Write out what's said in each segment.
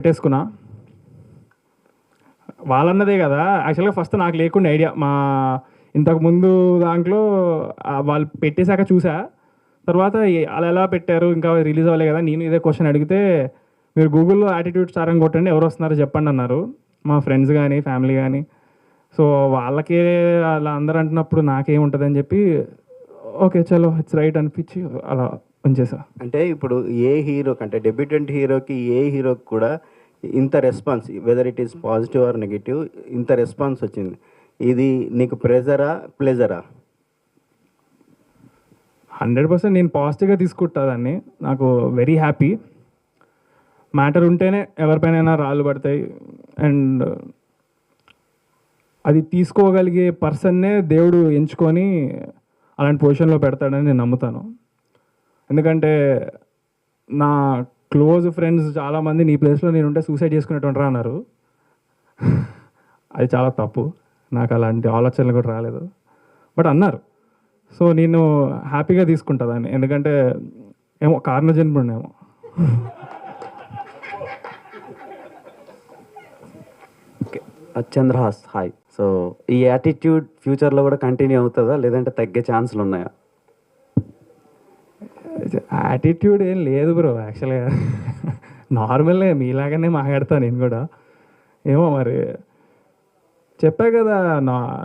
పెట్టేసుకున్నా. వాళ్ళన్నదే కదా. యాక్చువల్గా ఫస్ట్ నాకు లేకుండా ఐడియా మా ఇంతకు ముందు దాంట్లో వాళ్ళు పెట్టేశాక చూసా. తర్వాత అలా ఎలా పెట్టారు ఇంకా రిలీజ్ అవ్వలే కదా నేను ఇదే క్వశ్చన్ అడిగితే మీరు గూగుల్లో యాటిట్యూడ్ స్టార్ అని కొట్టండి ఎవరు వస్తున్నారో చెప్పండి అన్నారు. మా ఫ్రెండ్స్ కానీ ఫ్యామిలీ కానీ సో వాళ్ళకే అలా అందరూ అంటున్నప్పుడు నాకేముంటుంది అని చెప్పి ఓకే చలో ఇట్స్ రైట్ అనిపించి అలా ఉంచేసా. అంటే ఇప్పుడు ఏ హీరోకి అంటే డెబ్యూటెంట్ హీరోకి ఏ హీరోకి కూడా ఇంత response whether it is positive or negative ఇంత రెస్పాన్స్ వచ్చింది. ఇది నీకు ప్రెజరా ప్లెజరా హండ్రెడ్ పర్సెంట్ నేను పాజిటివ్గా తీసుకుంటా దాన్ని. నాకు వెరీ హ్యాపీ మ్యాటర్ ఉంటేనే ఎవరిపైనైనా రాళ్ళు పడతాయి. అండ్ అది తీసుకోగలిగే పర్సన్నే దేవుడు ఎంచుకొని అలాంటి పొజిషన్లో పెడతాడని నేను నమ్ముతాను. ఎందుకంటే నా క్లోజ్ ఫ్రెండ్స్ చాలామంది నీ ప్లేస్లో నేను ఉంటే సూసైడ్ చేసుకునేటువంటి అన్నారు. అది చాలా తప్పు. నాకు అలాంటి ఆలోచనలు కూడా రాలేదు. బట్ అన్నారు. సో నేను హ్యాపీగా తీసుకుంటా దాన్ని. ఎందుకంటే ఏమో కారణ జన్ముడేమో ఓకే చంద్రహాస్ హాయ్ సో ఈ యాటిట్యూడ్ ఫ్యూచర్లో కూడా కంటిన్యూ అవుతుందా? లేదంటే తగ్గే ఛాన్సులు ఉన్నాయా? యాటిట్యూడ్ ఏం లేదు బ్రో యాక్చువల్గా నార్మల్గా మీలాగానే మాట్లాడతాను నేను కూడా. ఏమో మరి. చెప్పా కదా నా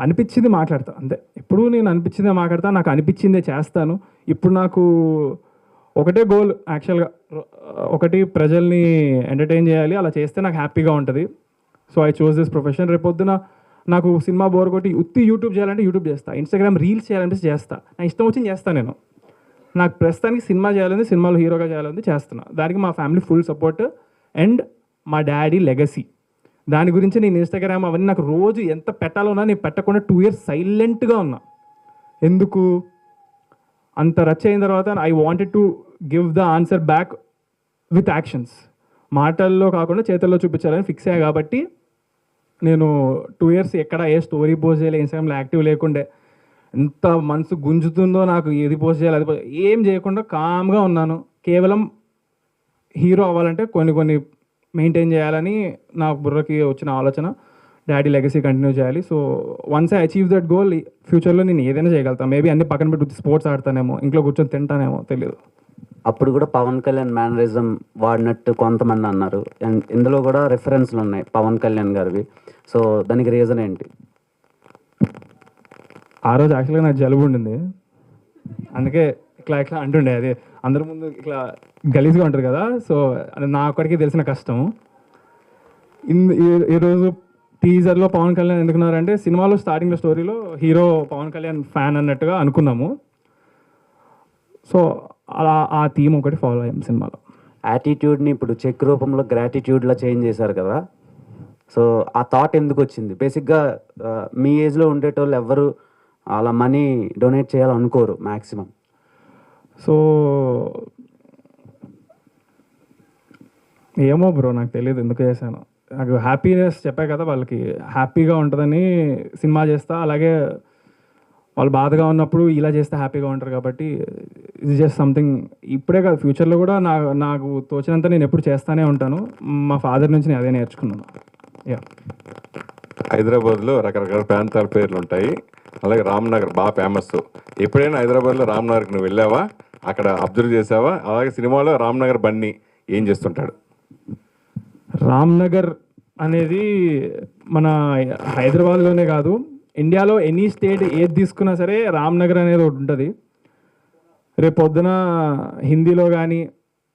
అనిపించింది మాట్లాడతా. అంతే. ఎప్పుడు నేను అనిపించిందే మాట్లాడతా నాకు అనిపించిందే చేస్తాను. ఇప్పుడు నాకు ఒకటే గోల్ యాక్చువల్గా ఒకటి ప్రజల్ని ఎంటర్టైన్ చేయాలి అలా చేస్తే నాకు హ్యాపీగా ఉంటుంది. So I choose this profession రేపొద్దున నాకు సినిమా బోర్ కొట్టి ఉత్తి యూట్యూబ్ చేయాలంటే యూట్యూబ్ చేస్తా. ఇన్స్టాగ్రామ్ రీల్స్ చేయాలంటే చేస్తా. నా ఇష్టం వచ్చింది చేస్తాను నేను. నాకు ప్రస్తుతానికి సినిమా చేయాలని సినిమాలో హీరోగా చేయాలని చేస్తున్నా. దానికి మా ఫ్యామిలీ ఫుల్ సపోర్ట్ అండ్ మా డాడీ లెగసీ. దాని గురించి నేను ఇన్స్టాగ్రామ్ అవన్నీ నాకు రోజు ఎంత పెట్టాలన్నా నేను పెట్టకుండా టూ ఇయర్స్ సైలెంట్గా ఉన్నా. ఎందుకు? అంత రచ్ అయిన తర్వాత I wanted to give the answer back with actions మాటల్లో కాకుండా చేతుల్లో చూపించాలని ఫిక్స్ అయ్యా కాబట్టి నేను టూ ఇయర్స్ ఎక్కడ ఏ స్టోరీ పోస్ట్ చేయలే ఇన్స్టాగ్రామ్లో యాక్టివ్ లేకుండే. ఎంత మనసు గుంజుతుందో నాకు ఏది పోస్ట్ చేయాలి అది ఏం చేయకుండా కామ్గా ఉన్నాను. కేవలం హీరో అవ్వాలంటే కొన్ని కొన్ని మెయింటైన్ చేయాలని నా బుర్రకి వచ్చిన ఆలోచన. డాడీ లెగసీ కంటిన్యూ చేయాలి. So once I achieve that goal ఫ్యూచర్లో నేను ఏదైనా చేయగలుగుతాను మేబీ అన్ని పక్కన పెట్టి స్పోర్ట్స్ ఆడతానేమో ఇంట్లో కూర్చొని తింటానేమో తెలియదు అప్పుడు కూడా పవన్ కళ్యాణ్ మేనరిజం వాడినట్టు కొంతమంది అన్నారు. అండ్ ఇందులో కూడా రెఫరెన్స్లు ఉన్నాయి పవన్ కళ్యాణ్ గారివి. సో దానికి రీజన్ ఏంటి? ఆ రోజు యాక్చువల్గా నాకు జలుబు ఉండింది. అందుకే ఇట్లా ఇట్లా అంటుండే అది అందరి ముందు ఇట్లా గలీజ్గా ఉంటుంది కదా సో నా ఒక్కడికి తెలిసిన కష్టం. ఇన్- ఈ- ఈరోజు టీజర్లో పవన్ కళ్యాణ్ ఎందుకున్నారంటే సినిమాలో స్టార్టింగ్లో స్టోరీలో హీరో పవన్ కళ్యాణ్ ఫ్యాన్ అన్నట్టుగా అనుకున్నాము. సో అలా ఆ థీమ్ ఒకటి ఫాలో అయ్యాం సినిమాలో. యాటిట్యూడ్ని ఇప్పుడు చెక్ రూపంలో గ్రాటిట్యూడ్లా చేంజ్ చేశారు కదా. సో ఆ థాట్ ఎందుకు వచ్చింది? బేసిక్గా మీ ఏజ్లో ఉండేటోళ్ళు ఎవరు అలా మనీ డొనేట్ చేయాలనుకోరు మ్యాక్సిమం సో ఏమో బ్రో నాకు తెలియదు ఎందుకు చేశాను. నాకు హ్యాపీనెస్ చెప్పా కదా వాళ్ళకి హ్యాపీగా ఉంటుందని సినిమా చేస్తా అలాగే వాళ్ళు బాధగా ఉన్నప్పుడు ఇలా చేస్తే హ్యాపీగా ఉంటారు కాబట్టి ఇది జస్ట్ సంథింగ్ ఇప్పుడే కాదు ఫ్యూచర్లో కూడా నా నాకు తోచినంత నేను ఎప్పుడు చేస్తానే ఉంటాను. మా ఫాదర్ నుంచి నేను అదే నేర్చుకున్నాను. యా హైదరాబాద్లో రకరకాల ప్రాంతాల పేర్లు ఉంటాయి అలాగే రామ్నగర్ బాగా ఫేమస్ ఎప్పుడైనా హైదరాబాద్లో రామ్నగర్కి నువ్వు వెళ్ళావా? అక్కడ అబ్జర్వ్ చేసావా? అలాగే సినిమాలో రామ్నగర్ బన్నీ ఏం చేస్తుంటాడు? రామ్నగర్ అనేది మన హైదరాబాద్లోనే కాదు. ఇండియాలో ఎనీ స్టేట్ ఏది తీసుకున్నా సరే రామ్నగర్ అనేది ఒకటి ఉంటుంది. రేపు పొద్దున హిందీలో కానీ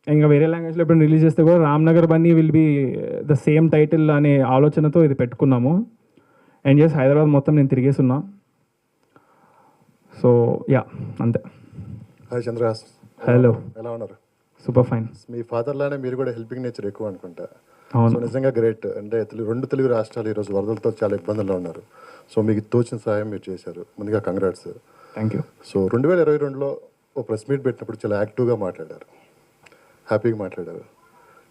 ఇంకా వేరే లాంగ్వేజ్లో ఎప్పుడు రిలీజ్ చేస్తే కూడా Ramnagar Bunny will be the same title అనే ఆలోచనతో ఇది పెట్టుకున్నాము. అండ్ జస్ట్ హైదరాబాద్ మొత్తం నేను తిరిగేసి ఉన్నా సో యా అంతే. హాయ్ చంద్రహాస్ హలో ఎలా ఉన్నారు? సూపర్ ఫైన్ మీ ఫాదర్ లానే మీరు కూడా హెల్పింగ్ నేచర్ ఎక్కువ అనుకుంటా. సో అవును నిజంగా గ్రేట్ అంటే తెలు- రెండు తెలుగు రాష్ట్రాలు ఈరోజు వరదలతో చాలా ఇబ్బందుల్లో ఉన్నారు. సో మీకు తోచిన సహాయం మీరు చేశారు. ముందుగా కంగ్రాట్స్ థ్యాంక్ యూ సో రెండు వేల ఇరవై రెండులో ఓ ప్రెస్ మీట్ పెట్టినప్పుడు చాలా యాక్టివ్గా మాట్లాడారు. హ్యాపీగా మాట్లాడారు.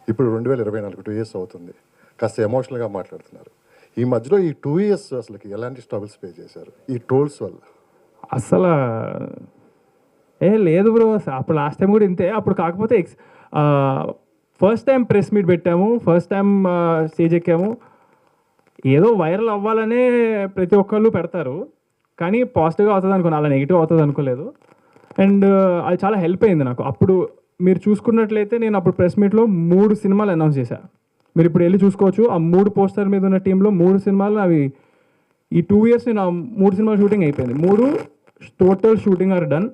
ఇప్పుడు రెండు వేల ఇరవై నాలుగు టూ ఇయర్స్ అవుతుంది. కాస్త ఎమోషనల్గా మాట్లాడుతున్నారు. ఈ మధ్యలో ఈ టూ ఇయర్స్ అసలుకి ఎలాంటి స్ట్రగుల్స్ పే చేశారు? ఈ ట్రోల్స్ వల్ల. అసలు ఏ లేదు బ్రో అప్పుడు లాస్ట్ టైం కూడా ఇంతే. అప్పుడు కాకపోతే ఎక్స్ ఫస్ట్ టైం ప్రెస్ మీట్ పెట్టాము ఫస్ట్ టైం స్టేజ్ ఎక్కాము. ఏదో వైరల్ అవ్వాలనే ప్రతి ఒక్కళ్ళు పెడతారు. కానీ పాజిటివ్గా అవుతుంది అనుకున్నా అలా నెగిటివ్ అవుతుంది అనుకోలేదు. అండ్ అది చాలా హెల్ప్ అయింది నాకు. అప్పుడు మీరు చూసుకున్నట్లయితే నేను అప్పుడు ప్రెస్ మీట్లో మూడు సినిమాలు అనౌన్స్ చేశాను మీరు ఇప్పుడు వెళ్ళి చూసుకోవచ్చు ఆ మూడు పోస్టర్ మీద ఉన్న టీంలో మూడు సినిమాలు అవి ఈ టూ ఇయర్స్ నేను ఆ మూడు సినిమాలు షూటింగ్ అయిపోయింది. మూడు టోటల్ షూటింగ్ ఆర్ డన్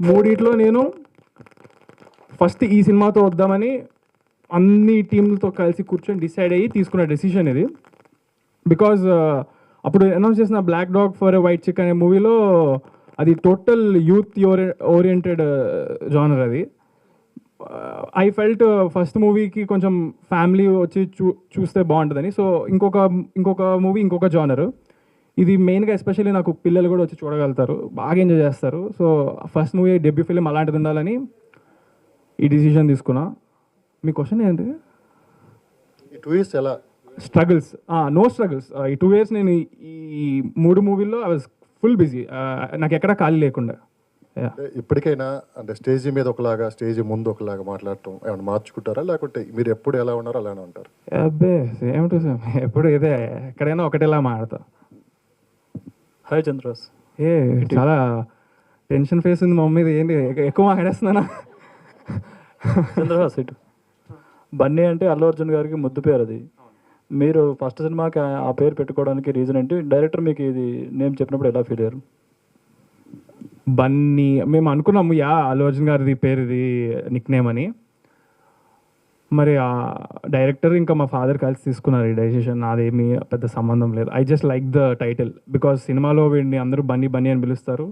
మూడిట్లో నేను ఫస్ట్ ఈ సినిమాతో వద్దామని అన్ని టీంలతో కలిసి కూర్చొని డిసైడ్ అయ్యి తీసుకున్న డెసిషన్ ఇది. బికాజ్ uh, అప్పుడు అనౌన్స్ చేసిన black dog for white chick అనే మూవీలో అది టోటల్ యూత్ ఓరియంటెడ్ జానర్ అది. ఐ ఫెల్ట్ ఫస్ట్ మూవీకి కొంచెం ఫ్యామిలీ వచ్చి చూ చూస్తే బాగుంటుందని. సో ఇంకొక ఇంకొక మూవీ ఇంకొక జానర్ ఇది మెయిన్గా ఎస్పెషల్లీ నాకు పిల్లలు కూడా వచ్చి చూడగలుగుతారు. బాగా ఎంజాయ్ చేస్తారు. So first movie debut film అలాంటిది ఉండాలని ఈ డిసిషన్ తీసుకున్నా. మీ క్వశ్చన్ ఏంటి? ఈ టూ ఇయర్స్ ఎలా? స్ట్రగుల్స్ నో స్ట్రగుల్స్ ఈ టూ ఇయర్స్ నేను ఈ- మూడు మూవీల్లో ఐ వాజ్ ఫుల్ బిజీ నాకు ఎక్కడ ఖాళీ లేకుండా. ఇప్పటికైనా అంటే స్టేజ్ మీద ఒకలాగా స్టేజ్ ముందు ఒకలాగా మాట్లాడటం ఏమైనా మార్చుకుంటారా? లేకుంటే మీరు ఎప్పుడు ఎలా ఉన్నారో అలానే ఉంటారు. అబ్బే సేమ్ టు సేమ్ ఎప్పుడు ఇదే ఎక్కడైనా ఒకటేలా మాడతా హాయ్ చంద్రస్ ఏ చాలా టెన్షన్ ఫేస్ ఉంది మా మమ్మీది ఏంటి ఎక్కువ మాట్లాడేస్తున్నానా? చంద్రహాస్ ఇటు. బన్నీ అంటే అల్లు అర్జున్ గారికి ముద్దు పేరు అది. మీరు ఫస్ట్ సినిమాకి ఆ- ఆ పేరు పెట్టుకోవడానికి రీజన్ ఏంటి? డైరెక్టర్ మీకు ఇది నేమ్ చెప్పినప్పుడు ఎలా ఫీల్ అయ్యారు? బన్నీ మేము అనుకున్నాము యా అల్లు అర్జున్ గారిది పేరు ఇది నిక్ నేమ్ అని. మరి ఆ డైరెక్టర్ ఇంకా మా ఫాదర్ కలిసి తీసుకున్నారు ఈ డెసిషన్. నాదేమీ పెద్ద సంబంధం లేదు. I just like the title because సినిమాలో వీడిని అందరూ బన్నీ బన్నీ అని పిలుస్తారు.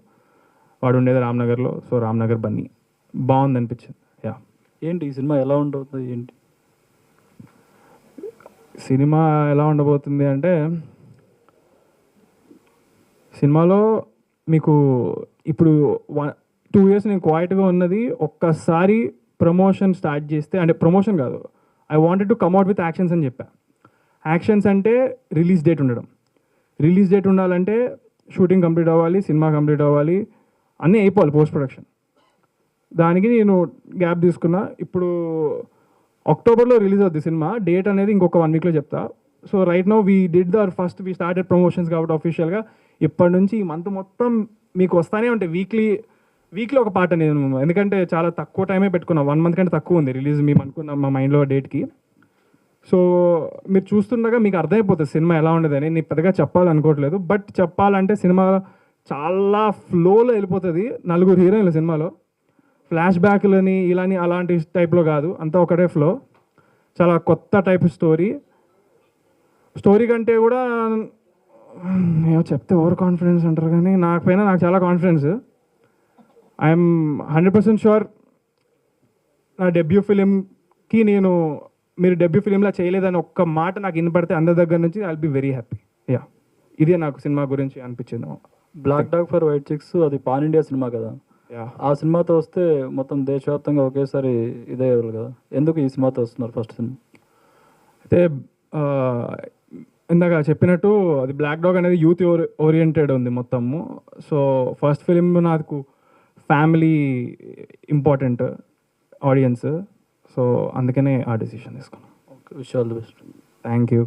వాడు ఉండేది రామ్నగర్లో. సో రామ్నగర్ బన్నీ. బాగుంది అనిపించింది. యా ఏంటి? ఈ సినిమా ఎలా ఉండవుతుంది ఏంటి? సినిమా ఎలా ఉండబోతుంది అంటే సినిమాలో మీకు ఇప్పుడు వన్ టూ ఇయర్స్ నేను క్వైట్గా ఉన్నది. ఒక్కసారి ప్రమోషన్ స్టార్ట్ చేస్తే అంటే ప్రమోషన్ కాదు. I wanted to come out with actions అని చెప్పా. యాక్షన్స్ అంటే రిలీజ్ డేట్ ఉండడం. రిలీజ్ డేట్ ఉండాలంటే షూటింగ్ కంప్లీట్ అవ్వాలి సినిమా కంప్లీట్ అవ్వాలి అన్నీ అయిపోవాలి పోస్ట్ ప్రొడక్షన్ దానికి నేను గ్యాప్ తీసుకున్నా. ఇప్పుడు అక్టోబర్లో రిలీజ్ అవుద్ది సినిమా డేట్ అనేది ఇంకొక వన్ వీక్లో చెప్తా. So right no we did their first we started promotions కాబట్టి అఫీషియల్గా ఇప్పటి నుంచి ఈ మంత్ మొత్తం మీకు వస్తానే ఉంటాయి. వీక్లీ వీక్లో ఒక పాట నేను ఎందుకంటే చాలా తక్కువ టైమే పెట్టుకున్నా. వన్ మంత్ కంటే తక్కువ ఉంది రిలీజ్ మేము అనుకున్నాం మా మైండ్లో డేట్కి. సో మీరు చూస్తుండగా మీకు అర్థమైపోతుంది సినిమా ఎలా ఉండదని. నేను పెద్దగా చెప్పాలనుకోవట్లేదు. బట్ చెప్పాలంటే సినిమా చాలా ఫ్లోలో వెళ్ళిపోతుంది. నలుగురు హీరోయిన్లు సినిమాలో. ఫ్లాష్ బ్యాక్లని ఇలాని అలాంటి టైప్లో కాదు. అంతా ఒకటే ఫ్లో. చాలా కొత్త టైప్ స్టోరీ. స్టోరీ కంటే కూడా ఏమో చెప్తే ఓవర్ కాన్ఫిడెన్స్ అంటారు కానీ నాకు పైన నాకు చాలా confidence. I'm hundred percent sure నా డెబ్యూ ఫిలింకి నేను మీరు డెబ్యూ ఫిలింలా చేయలేదని ఒక్క మాట నాకు వినపడితే అందరి దగ్గర నుంచి I be very happy yeah ఇదే నాకు సినిమా గురించి అనిపించింది. Black dog for white chicks అది పాన్ ఇండియా సినిమా కదా. యా ఆ సినిమాతో వస్తే మొత్తం దేశవ్యాప్తంగా ఒకేసారి ఇదే అవ్వాలి కదా. ఎందుకు ఈ సినిమాతో వస్తున్నారు ఫస్ట్ సినిమా అయితే ఇందాక చెప్పినట్టు అది బ్లాక్ డాగ్ అనేది యూత్ ఓరియంటెడ్ ఉంది మొత్తము. సో ఫస్ట్ ఫిలిం నాకు ఫ్యామిలీ ఇంపార్టెంట్ ఆడియన్స్ సో అందుకనే ఆ డెసిషన్ తీసుకున్నాను wish all the best thank you